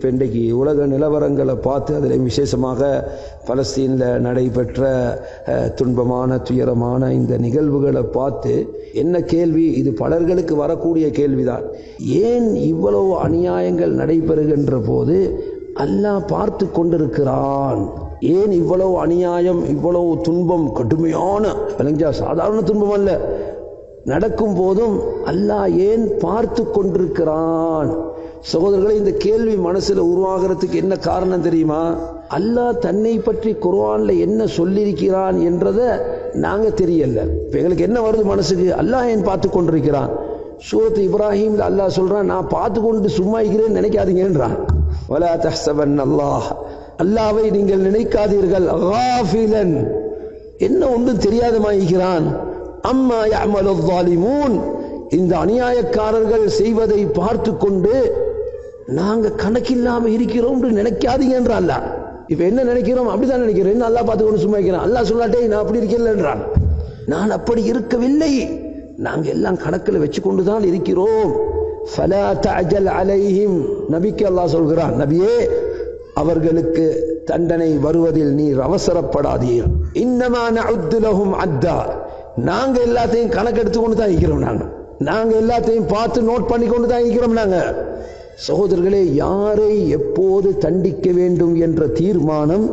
இப்போ இன்றைக்கு உலக நிலவரங்களை பார்த்து அதில் விசேஷமாக பலஸ்தீனில் நடைபெற்ற துன்பமான துயரமான இந்த நிகழ்வுகளை பார்த்து என்ன கேள்வி? இது பலர்களுக்கு வரக்கூடிய கேள்விதான். ஏன் இவ்வளவு அநியாயங்கள் நடைபெறுகின்ற போது அல்லாஹ் பார்த்து கொண்டிருக்கிறான்? ஏன் இவ்வளவு அநியாயம் இவ்வளவு துன்பம் கடுமையான விளங்கியா சாதாரண துன்பம் அல்ல. நடக்கும் போதும் அல்லாஹ் ஏன் பார்த்து கொண்டிருக்கிறான்? சகோதரர்களை இந்த கேள்வி மனசில் உருவாகிறதுக்கு என்ன காரணம் தெரியுமா? அல்லாஹ் தன்னை பற்றி குர்வானில் என்ன சொல்லியிருக்கிறான் என்றதை நாங்கள் தெரியல. இப்போ எங்களுக்கு என்ன வருது மனசுக்கு? அல்லாஹ் ஏன் பார்த்து கொண்டிருக்கிறான்? சூரத்து இப்ராஹிம் அல்லாஹ் சொல்கிறான் நான் பார்த்து கொண்டு சும்மா இருக்கிறேன்னு நினைக்காதீங்கன்றான். வலா தஹ்சபன் அல்லாஹ் அல்லாவை நீங்கள் நினைக்காதீர்கள். ஹாஃபிலன் என்ன ஒன்றும் தெரியாதமாயிருக்கிறான். அம்மா யாமலு இந்த அநியாயக்காரர்கள் செய்வதை பார்த்து கொண்டு நாங்க கணக்கில்லாம இருக்கிறோம் நினைக்காதீங்கன்றான் அல்ல. இப்ப என்ன நினைக்கிறோம்? அப்படிதான் நினைக்கிறோம் என்ன அல்லாஹ் பார்த்து சும்மா இருக்கிறான்? அல்லாஹ் சொல்லாட்டே நான் அப்படி இருக்கலன்றான் நான் அப்படி இருக்கவில்லை. நாங்க எல்லாம் கணக்கில் வச்சு கொண்டு தான் இருக்கிறோம். ஃபலா தஅஜல் அலைஹிம். நபிக்கு அல்லாஹ் சொல்கிறான் நபியே அவர்களுக்கு தண்டனை வருவதில் நீர் அவசரப்படாதீர். இன்னமான அப்துலகும் அத்தா. நாங்க எல்லாத்தையும் கணக்கெடுத்து கொண்டு தான் இருக்கிறோம் நாங்க. நாங்க எல்லாத்தையும் பார்த்து நோட் பண்ணி கொண்டு தான் இருக்கிறோம் நாங்க. சகோதரர்களே யாரை எப்போது தண்டிக்க வேண்டும் என்ற தீர்மானம்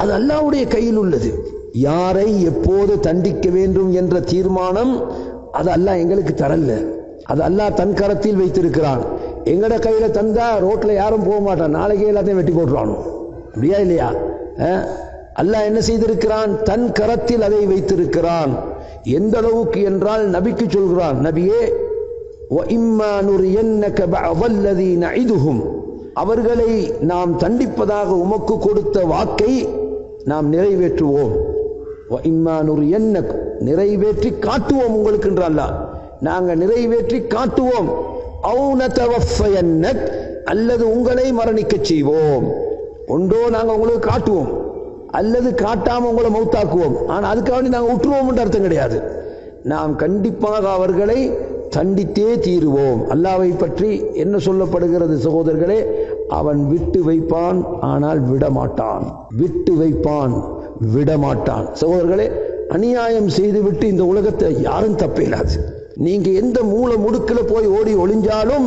அது அல்லாவுடைய கையில் உள்ளது. யாரை எப்போது தண்டிக்க வேண்டும் என்ற தீர்மானம் அது அல்லாஹ் எங்களுக்கு தரல அது அல்லாஹ் தன் கரத்தில் வைத்திருக்கிறான். எங்கட கையில தந்தா ரோட்ல யாரும் போக மாட்டான். நாளைக்கே எல்லாத்தையும் வெட்டி போட்டுருவானோ? அப்படியா இல்லையா? அல்லாஹ் என்ன செய்திருக்கிறான்? தன் கரத்தில் அதை வைத்திருக்கிறான். எந்த அளவுக்கு என்றால் நபிக்கு சொல்கிறான். நபியே அவர்களை நாம் தண்டிப்பதாக உமக்கு கொடுத்த வாக்கை நாம் நிறைவேற்றுவோம். நிறைவேற்றி காட்டுவோம் உங்களுக்கு என்றால் நாங்கள் நிறைவேற்றி காட்டுவோம். அல்லது உங்களை மரணிக்க செய்வோம். ஒன்றோ நாங்கள் உங்களுக்கு காட்டுவோம். அல்லது காட்டாம உங்களை மௌத்தாக்குவோம். ஆனால் அதுக்காக நாங்கள் விட்டுருவோம் என்று அர்த்தம் கிடையாது. நாம் கண்டிப்பாக அவர்களை தண்டித்தே தீருவோம். அல்லாவை பற்றி என்ன சொல்லப்படுகிறது சகோதரர்களே? அவன் விட்டு வைப்பான் ஆனால் விடமாட்டான். விட்டு வைப்பான் விடமாட்டான். சகோதரர்களே அநியாயம் செய்துவிட்டு இந்த உலகத்தை யாரும் தப்பிடாது நீங்க எந்த மூல முடுக்கில் போய் ஓடி ஒளிஞ்சாலும்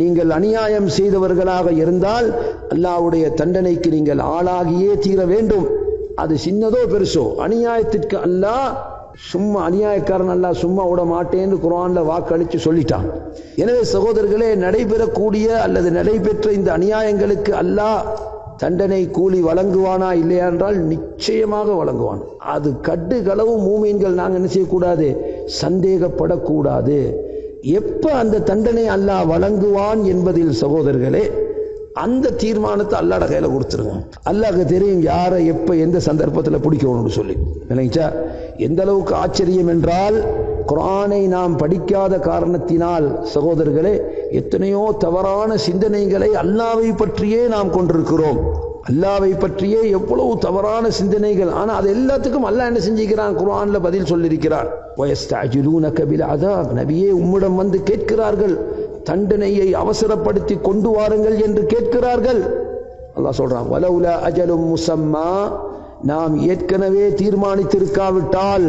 நீங்கள் அநியாயம் செய்தவர்களாக இருந்தால் அல்லாஹ்வுடைய தண்டனைக்கு நீங்கள் ஆளாகியே தீர வேண்டும். அது சின்னதோ பெருசோ? அநியாயத்திற்கு அல்லாஹ் சும்மா அநியாயக்காரன் அல்ல சும்மா விட மாட்டேன்னு குரான்ல வாக்களித்து சொல்லிட்டான். எனவே சகோதரர்களே நடைபெறக்கூடிய அல்லது நடைபெற்ற இந்த அநியாயங்களுக்கு அல்லாஹ் தண்டனை கூலி வழங்குவானா இல்லையா என்றால் நிச்சயமாக வழங்குவான். அது கட்டுகளவு மூமீன்கள் நாங்கள் என்ன செய்யக்கூடாது? சந்தேகப்படக்கூடாது. எப்ப அந்த தண்டனை அல்லாஹ் வழங்குவான் என்பதில் சகோதரர்களே அந்த தீர்மானத்தை அல்லாட கையில் கொடுத்துருங்க. அல்லாஹ்க்கு தெரியும் யாரை எப்ப எந்த சந்தர்ப்பத்தில் பிடிக்கணும்னு சொல்லி. இல்லைங்கச்சா? எந்த அளவுக்கு ஆச்சரியம் என்றால் குரானை நாம் படிக்காத காரணத்தினால் சகோதரர்களே எத்தனையோ தவறான சிந்தனைகளை அல்லாவை பற்றியே நாம் கொண்டிருக்கிறோம். அல்லாவை பற்றியே எவ்வளவு தவறான சிந்தனைகள். ஆனா அது எல்லாத்துக்கும் அல்லாஹ் என்ன செஞ்சுக்கிறான்? குரானில் பதில் சொல்லியிருக்கிறான். வயஸ்தஅஜிலூனக பில் அதாப் நபியே உம்மிடம் வந்து கேட்கிறார்கள். தண்டனையை அவசரப்படுத்தி கொண்டு வாருங்கள் என்று கேட்கிறார்கள். அல்லாஹ் சொல்றான் வலவுல அஜலும் முசம்மா. நாம் ஏற்கனவே தீர்மானித்திருக்காவிட்டால்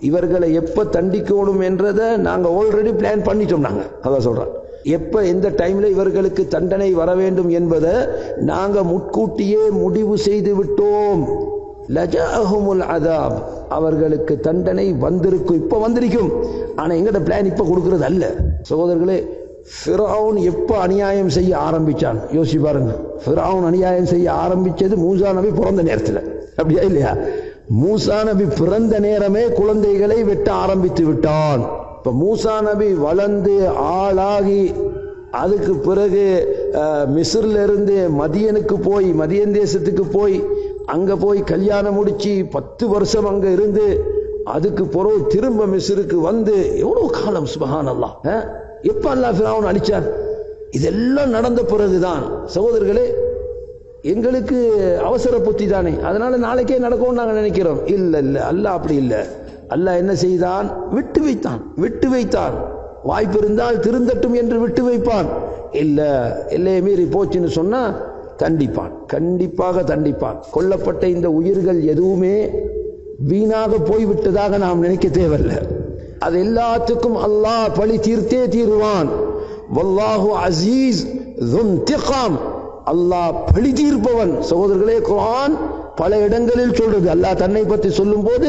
இவர்களை எப்ப தண்டிக்கணும் என்றதை நாங்க ஆல்ரெடி பிளான் பண்ணிட்டோம் நாங்க. அதான் சொல்கிறோம் எப்ப எந்த டைம்ல இவர்களுக்கு தண்டனை வர வேண்டும் என்பதை நாங்க முட்கூட்டியே முடிவு செய்து விட்டோம் லஜாஹுமுல் அதாப். அவர்களுக்கு தண்டனை வந்திருக்கும் இப்ப வந்திருக்கும். ஆனா எங்கட பிளான் இப்ப கொடுக்கறது அல்ல. சகோதரர்களே ஃபிரௌன் எப்போ அநியாயம் செய்ய ஆரம்பிச்சான்? யோசிச்சு பாருங்க. ஃபிரௌன் அநியாயம் செய்ய ஆரம்பித்தது மூசா நபி பிறந்த நேரத்தில். அப்படியா இல்லையா? மூசா நபி பிறந்த நேரமே குழந்தைகளை வெட்ட ஆரம்பித்து விட்டான். இப்போ மூசா நபி வளர்ந்து ஆளாகி அதுக்கு பிறகு அஹ், இருந்து மதியனுக்கு போய் மதியன் தேசத்துக்கு போய் அங்கே போய் கல்யாணம் முடித்து பத்து வருஷம் அங்கே இருந்து அதுக்கு பிறகு திரும்ப மிஸ்ருக்கு வந்து எவ்வளோ காலம் சுபஹான் அல்லாஹ் எப்ப அல்லா ஃபிரௌன் அழிச்சார்? இதெல்லாம் நடந்த பிறகுதான். சகோதரர்களே எங்களுக்கு அவசர புத்தி தானே. அதனால நாளைக்கே நடக்கும்னு நாங்கள் நினைக்கிறோம். இல்ல இல்ல அல்லாஹ் அப்படி இல்ல. அல்லாஹ் என்ன செய்தான்? விட்டு வைத்தான். விட்டு வைத்தான் வாய்ப்பு இருந்தால் திருந்தட்டும் என்று விட்டு வைப்பான் இல்ல எல்லையை மீறி போச்சுன்னு சொன்னா தண்டிப்பான். கண்டிப்பாக தண்டிப்பான். கொல்லப்பட்ட இந்த உயிர்கள் எதுவுமே வீணாக போய்விட்டதாக நாம் நினைக்க தேவையில்லை. அது எல்லாத்துக்கும் அல்லாஹ் பழி தீர்த்தே தீருவான் வல்லாஹு அசீஸ் அல்லாஹ் பழி தீர்ப்பவன் சகோதரர்களே குரான் பல இடங்களில் சொல்றது அல்லாஹ் தன்னை பற்றி சொல்லும் போது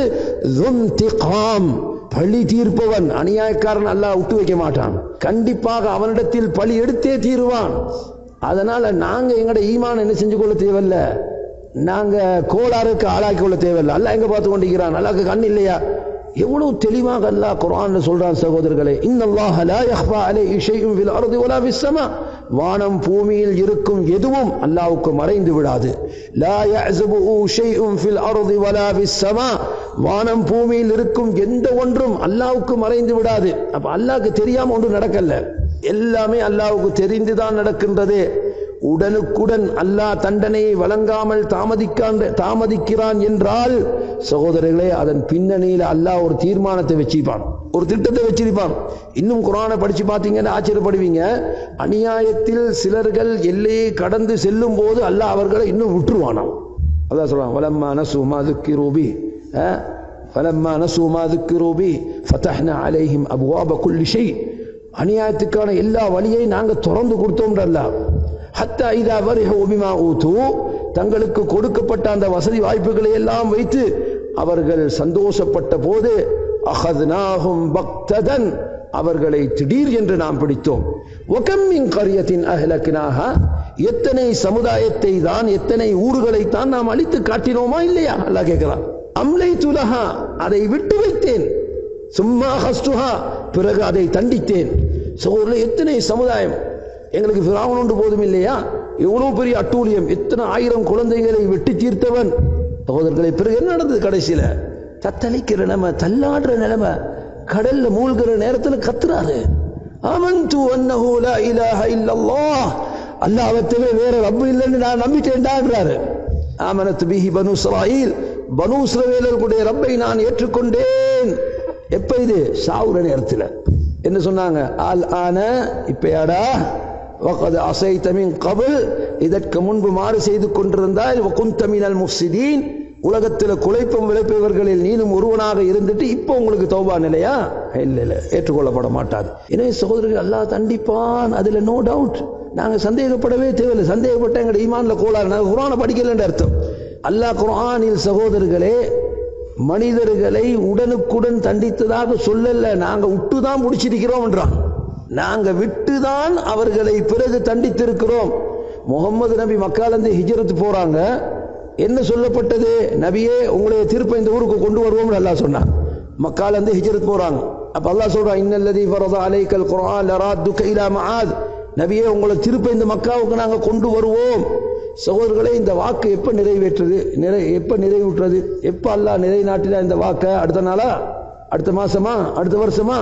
பழி தீர்ப்பவன் அநியாயக்காரன் அல்லாஹ் விட்டு வைக்க மாட்டான் கண்டிப்பாக அவனிடத்தில் பழி எடுத்தே தீருவான் அதனால நாங்க எங்கட ஈமான் என்ன செஞ்சு கொள்ள தேவையில்ல நாங்க கோளாறுக்கு ஆளாக்கி கொள்ள தேவையில்லை அல்லாஹ் எங்க பார்த்து கொண்டிருக்கிறான் அல்லாக்கு கண் இல்லையா எவ்வளவு தெளிவாக அல்லாஹ் குர்ஆன்ல சொல்றான் சகோதரர்களே இன்னல்லாஹ லா யஹ்பா அலைஹி ஷைஉன் ஃபில் அர்தி வலா ஃபிஸ் ஸமா வானம் பூமியில் இருக்கும் எதுவும் அல்லாஹ்வுக்கு மறைந்து விடாது. லா யஅஸபு ஷைஉன் ஃபில் அர்தி வலா ஃபிஸ் ஸமா வானம் பூமியில் இருக்கும் எந்த ஒன்றும் அல்லாஹ்வுக்கு மறைந்து விடாது. அப்ப அல்லாஹ்க்கு தெரியாம ஒன்றும் நடக்கல. எல்லாமே அல்லாஹ்வுக்கு தெரிந்துதான் நடக்கின்றது. உடனுக்குடன் அல்லாஹ் தண்டனையை வழங்காமல் தாமதிக்காண்ட தாமதிக்கிறான் என்றால் சகோதரர்களே அதன் பின்னணியில் அல்லாஹ் ஒரு தீர்மானத்தை வச்சிருப்பான் ஒரு திட்டத்தை வச்சிருப்பான். இன்னும் குரானை படிச்சு பார்த்தீங்கன்னு ஆச்சரியப்படுவீங்க. அநியாயத்தில் சிலர்கள் எல்லையை கடந்து செல்லும் போது அல்லாஹ் அவர்களை இன்னும் விட்டுருவானாம் அதான் சொல்றான். வலம்மா நசுமா துக்கி ரூபி வலம்மா நசுமா துக்கி ரூபி ஃபத்தஹ்னா அலைஹிம் அபுவாப குல்லி ஷை அநியாயத்துக்கான எல்லா வழியையும் நாங்கள் திறந்து கொடுத்தோம்ன்றல்லாம் ஹத்தா இதா வரிஹ உபிமா ஊத்து. தங்களுக்கு கொடுக்கப்பட்ட அந்த வசதி வாய்ப்புகளை எல்லாம் வைத்து அவர்கள் சந்தோஷப்பட்ட போது அஹத்னாஹும் பக்ததன் அவர்களை திடீர் என்று நாம் பிடித்தோம். ஒகம்மின் கரியத்தின் அகலக்கினாக எத்தனை சமுதாயத்தை தான் எத்தனை ஊர்களை தான் நாம் அழித்து காட்டினோமா இல்லையா? அல்லாஹ் கேட்கிறான். அம்லை துலஹா அதை விட்டு வைத்தேன். சும்மா ஹஸ்டுஹா பிறகு அதை தண்டித்தேன். சோர்ல எத்தனை சமுதாயம் எங்களுக்கு பிராமணன் ஒன்று போதும் இல்லையா? இவ்வளவு பெரிய அட்டூழியம் இத்தனை ஆயிரம் குழந்தைகளை வெட்டி தீர்த்தவன். சகோதரர்களை பிறகு என்ன நடந்தது கடைசியில? தத்தளிக்கிற நிலைமை தள்ளாடுற நிலைமை கடல்ல மூழ்கிற நேரத்தில் கத்துறாரு. ஆமன்து அன்னஹு லா இலாஹ இல்லல்லாஹ். அல்லாஹ்வை தவிர வேற ரப்பு இல்லைன்னு நான் நம்பிட்டேன்டான்றாரு ஆமனத் பிஹி பனு இஸ்ராயீல். பனு இஸ்ரவேலர்களுடைய ரப்பை நான் ஏற்றுக்கொண்டேன். எப்ப இது? சாவுற நேரத்தில். என்ன சொன்னாங்க? ஆல் ஆன இப்பயாடா அசைத்தமின் கபில் இதற்கு முன்பு மாறு செய்து கொண்டிருந்தால் குந்தமினல் முஃசிதீன் உலகத்தில் குழைப்பும் விளைப்பவர்களில் நீனும் ஒருவனாக இருந்துட்டு இப்போ உங்களுக்கு தௌபா நிலையா? இல்லை இல்லை ஏற்றுக்கொள்ளப்பட மாட்டாது. எனவே சகோதரர்கள் அல்லாஹ் தண்டிப்பான். அதில் நோ டவுட் நாங்கள் சந்தேகப்படவே தேவையில்லை. சந்தேகப்பட்ட எங்கள் ஈமானில் கோளாறு. நாங்கள் குரானை படிக்கலன்ற அர்த்தம். அல்லாஹ் குரானில் சகோதரர்களே மனிதர்களை உடனுக்குடன் தண்டித்ததாக சொல்லல. நாங்கள் விட்டு தான் முடிச்சிருக்கிறோம் நாங்க விட்டுதான் அவர்களை பிறகு தண்டித்திருக்கிறோம். முகமது நபி மக்காலந்து ஹிஜரத்து போறாங்க. என்ன சொல்லப்பட்டது? நபியே உங்களுடைய திருப்ப இந்த ஊருக்கு கொண்டு வருவோம் அல்லாஹ் சொன்னான். மக்காலந்து ஹிஜரத் போறாங்க. அப்ப அல்லாஹ் சொல்றான் இன்னல்லதி ஃபரத அலைக்கல் லரா லராத்துக இலா மஆத். நபியே உங்களை திருப்ப இந்த மக்காவுக்கு நாங்க கொண்டு வருவோம். சகோதரர்களே இந்த வாக்கு எப்ப நிறைவேற்றுது? நிறை எப்ப நிறைவுற்றது? எப்ப அல்லாஹ் நிலைநாட்டில இந்த வாக்கை? அடுத்த நாளா? அடுத்த மாசமா? அடுத்த வருஷமா?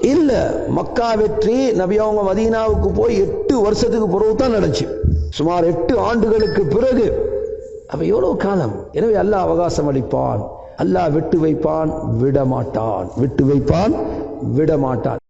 இல்ல. மக்கா வெற்றி நபி அவங்க மதீனாவுக்கு போய் எட்டு வருஷத்துக்கு பிறகு தான் நடந்துச்சு. சுமார் எட்டு ஆண்டுகளுக்கு பிறகு. அப்ப எவ்வளவு காலம்? எனவே அல்லாஹ் அவகாசம் அளிப்பான். அல்லாஹ் விட்டு வைப்பான் விடமாட்டான். விட்டு வைப்பான் விடமாட்டான்.